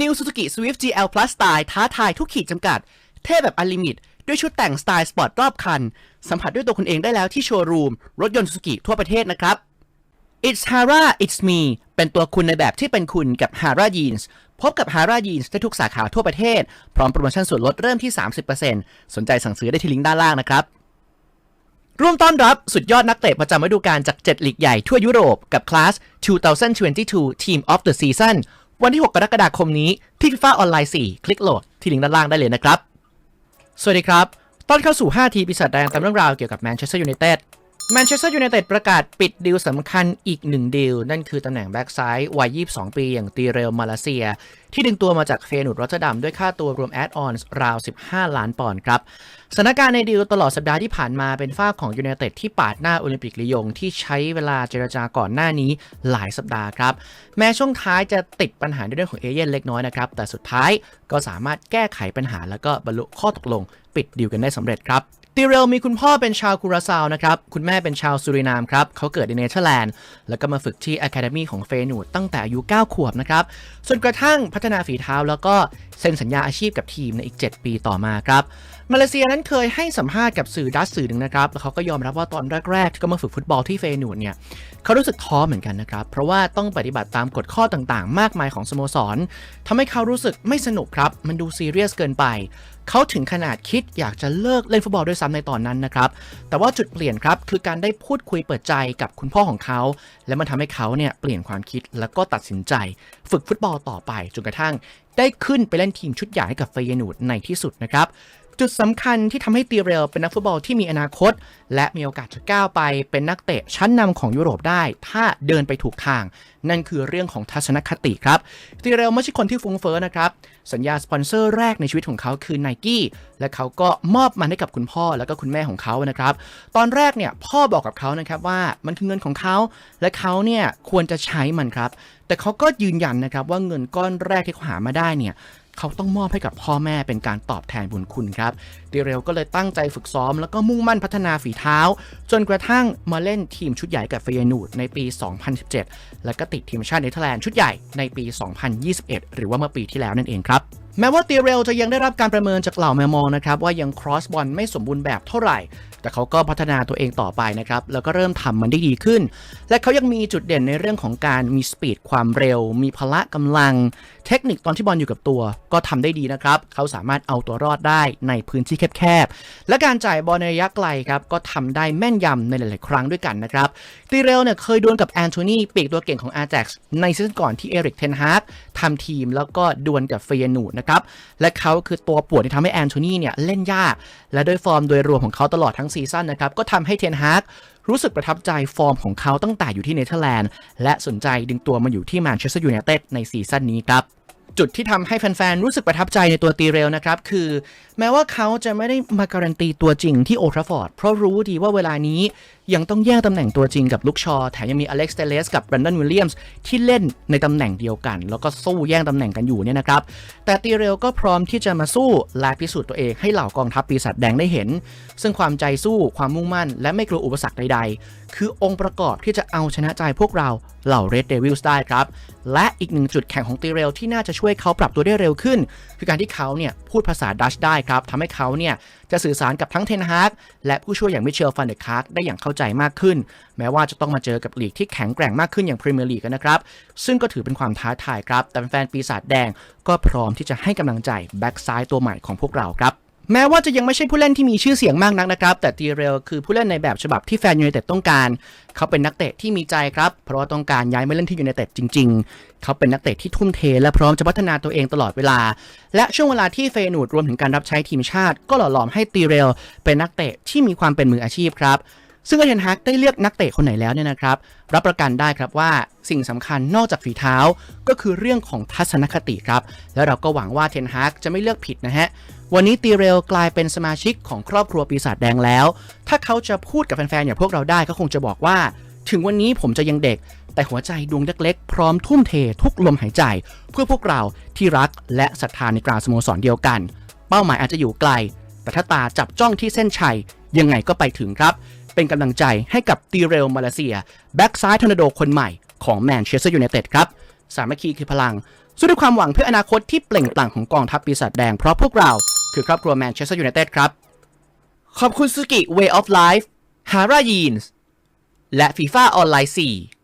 New Suzuki Swift GL Plus Style ท้าทายทุกขีดจำกัด เท่แบบอลิมิต ด้วยชุดแต่งสไตล์สปอร์ตรอบคัน สัมผัสด้วยตัวคุณเองได้แล้วที่โชว์รูม รถยนต์ Suzuki ทั่วประเทศนะครับ It's Hara It's Me เป็นตัวคุณในแบบที่เป็นคุณกับ Hara Jeans พบกับ Hara Jeans ได้ทุกสาขาทั่วประเทศ พร้อมโปรโมชั่นส่วนลดเริ่มที่ 30%สนใจสั่งซื้อได้ที่ลิงก์ด้านล่างนะครับร่วมต้อนรับสุดยอดนักเตะประจำฤดูกาลจาก 7 ลีกใหญ่ทั่วยุโรปกับคลาส 2022 Team of the Season วันที่ 6 กรกฎาคมนี้ที่ FIFA ออนไลน์ 4 คลิกโหลดที่ลิงก์ด้านล่างได้เลยนะครับ สวัสดีครับ ต้อนเข้าสู่ 5 ทีปีศาจแดงตามเรื่องราวเกี่ยวกับแมนเชสเตอร์ยูไนเต็ดแมนเชสเตอร์ยูไนเต็ดประกาศปิดดีลสำคัญอีกหนึ่งดีลนั่นคือตำแหน่งแบ็กซ้ายวัย 22 ปี อย่างตีเรลมาเลเซีย ที่ดึงตัวมาจากเฟยนุดรอตเตอร์ดัมด้วยค่าตัวรวมแอดออนราว 15 ล้านปอนด์ครับสถานการณ์ในดีลตลอดสัปดาห์ที่ผ่านมาเป็นฝ้าของยูไนเต็ดที่ปาดหน้าโอลิมปิกลียงที่ใช้เวลาเจรจาก่อนหน้านี้หลายสัปดาห์ครับ แม้ช่วงท้ายจะติดปัญหาในเรื่องของเอเย่นเล็กน้อยนะครับ แต่สุดท้ายก็สามารถแก้ไขปัญหาแล้วก็บรรลุข้อตกลง ปิดดีลกันได้สำเร็จครับติเรลมีคุณพ่อเป็นชาวคูราซาวนะครับ คุณแม่เป็นชาวสุรินามครับ เขาเกิดในเนเธอร์แลนด์ แล้วก็มาฝึกที่ Academy ของเฟนูดตั้งแต่อายุ 9 ขวบนะครับจนกระทั่งพัฒนาฝีเท้า แล้วก็เซ็นสัญญาอาชีพกับทีมในอีก 7 ปีต่อมาครับมาเลเซียนั้นเคยให้สัมภาษณ์กับสื่อดัชสื่อหนึ่งนะครับแล้วเขาก็ยอมรับว่าตอนแรกๆ ที่ก็มาฝึกฟุตบอลที่เฟนูดเนี่ย เขารู้สึกท้อเหมือนกันนะครับ เพราะว่าต้องปฏิบัติตามกฎข้อต่างๆ มากมายของสโมสรทำให้เขารู้สึกไม่สนุกครับ มันดูซีเรียสเกินไป เขาถึงขนาดคิดอยากจะเลิกเล่นฟุตบอลด้วยซ้ำในตอนนั้นนะครับ แต่ว่าจุดเปลี่ยนครับคือการได้พูดคุยเปิดใจกับคุณพ่อของเขา และมันทำให้เขาเนี่ยเปลี่ยนความคิดแล้วก็ตัดสินใจ ฝึกฟุตบอลต่อไปจนกระทั่ง ได้ขึ้นไปเล่นทีมชุดใหญ่ให้กับเฟยนูดในที่สุดนะครับ จุดสำคัญที่ทำให้ตีเรลเป็นนักฟุตบอลที่มีอนาคต และมีโอกาสจะก้าวไปเป็นนักเตะชั้นนำของยุโรปได้ ถ้าเดินไปถูกทาง นั่นคือเรื่องของทัศนคติครับตีเรลไม่ใช่คนที่ฟุ้งเฟ้อนะครับ สัญญาสปอนเซอร์แรกในชีวิตของเขาคือ n i กี้และเขาก็มอบมันให้กับคุณพ่อแล้วก็คุณแม่ของเขานะครับ ตอนแรกเนี่ยพ่อบอกกับเขานะครับว่ามันคือเงินของเขา และเขาเนี่ยควรจะใช้มันครับ แต่เขาก็ยืนยันนะครับว่าเงินก้อนแรกที่เขาหามาได้เนี่ย เขาต้องมอบให้กับพ่อแม่เป็นการตอบแทนบุญคุณครับดิเรลก็เลยตั้งใจฝึกซ้อม แล้วก็มุ่งมั่นพัฒนาฝีเท้า จนกระทั่งมาเล่นทีมชุดใหญ่กับเฟยนูดในปี 2017 แล้วก็ติดทีมชาติเนเธอร์แลนด์ชุดใหญ่ในปี 2021 หรือว่าเมื่อปีที่แล้วนั่นเองครับ แม้ว่าตีเรลจะยังได้รับการประเมินจากเหล่าแมมองนะครับว่ายังครอสบอลไม่สมบูรณ์แบบเท่าไหร่ แต่เขาก็พัฒนาตัวเองต่อไปนะครับแล้วก็เริ่มทำมันได้ดีขึ้น และเขายังมีจุดเด่นในเรื่องของการมีสปีดความเร็ว มีพละกำลัง เทคนิคตอนที่บอลอยู่กับตัว ก็ทำได้ดีนะครับเขาสามารถเอาตัวรอดได้ในพื้นที่แคบๆและการจ่ายบอลในระยะไกลครับก็ทำได้แม่นยำในหลาย ๆ ครั้งด้วยกันนะครับตีเรลเนี่ยเคยดวลกับแอนโทนีปีกตัวเก่งของอา j a x ในซีซั่นก่อนที่เอริกเทนฮาร์กทำทีมแล้วก็ดวลกับเฟยนูดนะครับ และเขาคือตัวปวนที่ทำให้แอนโทนีเนี่ยเล่นยาก และด้วยฟอร์มโดยรวมของเขาตลอดทั้งซีซั่นนะครับ ก็ทำให้เทนฮากรู้สึกประทับใจฟอร์มของเขาตั้งแต่อยู่ที่เนเธอร์แลนด์ และสนใจดึงตัวมาอยู่ที่แมนเชสเตอร์ยูไนเต็ดในซีซั่นนี้ครับจุดที่ทำให้แฟน ๆ รู้สึกประทับใจในตัวตีเรลนะครับ คือ แม้ว่าเขาจะไม่ได้มาการันตีตัวจริงที่โอทราฟอร์ด เพราะรู้ดีว่าเวลานี้ยังต้องแย่งตำแหน่งตัวจริงกับลุกชอแถมยังมีอเล็กซ์เตเลสกับแบรนดอนวิลเลียมส์ที่เล่นในตำแหน่งเดียวกัน แล้วก็สู้แย่งตำแหน่งกันอยู่เนี่ยนะครับ แต่ตีเรลก็พร้อมที่จะมาสู้และพิสูจน์ตัวเองให้เหล่ากองทัพปีศาจแดงได้เห็น ซึ่งความใจสู้ความมุ่งมั่น และไม่กลัวอุปสรรคใด ๆ คือองค์ประกอบที่จะเอาชนะใจพวกเราเหล่า Red Devils ได้ครับ และอีกหนึ่งจุดแข็งของตีเรลที่น่าจะช่วยเขาปรับตัวได้เร็วขึ้น คือการที่เขาเนี่ยพูดภาษาดัชได้ครับทำให้เขาเนี่ย จะสื่อสารกับทั้งเทนฮากและผู้ช่วยอย่างมิเชลฟันเดอร์คาร์กได้อย่างเข้าใจมากขึ้น แม้ว่าจะต้องมาเจอกับลีกที่แข็งแกร่งมากขึ้นอย่างพรีเมียร์ลีกนะครับ ซึ่งก็ถือเป็นความท้าทายครับ แต่แฟนปีศาจแดงก็พร้อมที่จะให้กำลังใจแบ็กซ้ายตัวใหม่ของพวกเราครับ แม้ว่าจะยังไม่ใช่ผู้เล่นที่มีชื่อเสียงมากนักนะครับ แต่ตีเรลคือผู้เล่นในแบบฉบับที่แฟนยูไนเต็ดต้องการ เขาเป็นนักเตะที่มีใจครับ เพราะว่าต้องการย้ายมาเล่นที่ยูไนเต็ดจริง ๆ เขาเป็นนักเตะที่ทุ่มเท และพร้อมจะพัฒนาตัวเองตลอดเวลา และช่วงเวลาที่เฟยนูดรวมถึงการรับใช้ทีมชาติ ก็หล่อหลอมให้ตีเรลเป็นนักเตะที่มีความเป็นมืออาชีพครับซึ่งเทนฮากได้เลือกนักเตะคนไหนแล้วเนี่ยนะครับ รับประกันได้ครับว่าสิ่งสำคัญนอกจากฝีเท้าก็คือเรื่องของทัศนคติครับ แล้วเราก็หวังว่าเทนฮากจะไม่เลือกผิดนะฮะ วันนี้ตีเรลกลายเป็นสมาชิกของครอบครัวปีศาจแดงแล้ว ถ้าเขาจะพูดกับแฟนๆอย่างพวกเราได้ก็คงจะบอกว่า ถึงวันนี้ผมจะยังเด็ก แต่หัวใจดวงเล็กๆพร้อมทุ่มเททุกลมหายใจ เพื่อพวกเราที่รักและศรัทธาในกลาสโมสรเดียวกัน เป้าหมายอาจจะอยู่ไกล แต่ถ้าตาจับจ้องที่เส้นชัยยังไงก็ไปถึงครับ เป็นกำลังใจให้กับตีเรลมาเลเซียแบ็กซ้ายทอร์นาโดคนใหม่ของแมนเชสเตอร์ยูไนเต็ดครับสามัคคีคือพลังสู้ด้วยความหวังเพื่ออนาคตที่เปล่งปลั่งของกองทัพปีศาจแดงเพราะพวกเรา คือครอบครัวแมนเชสเตอร์ยูไนเต็ดครับ ขอบคุณซูกิ Way of Life ฮารายีนส์และฟีฟ่าออนไลน์4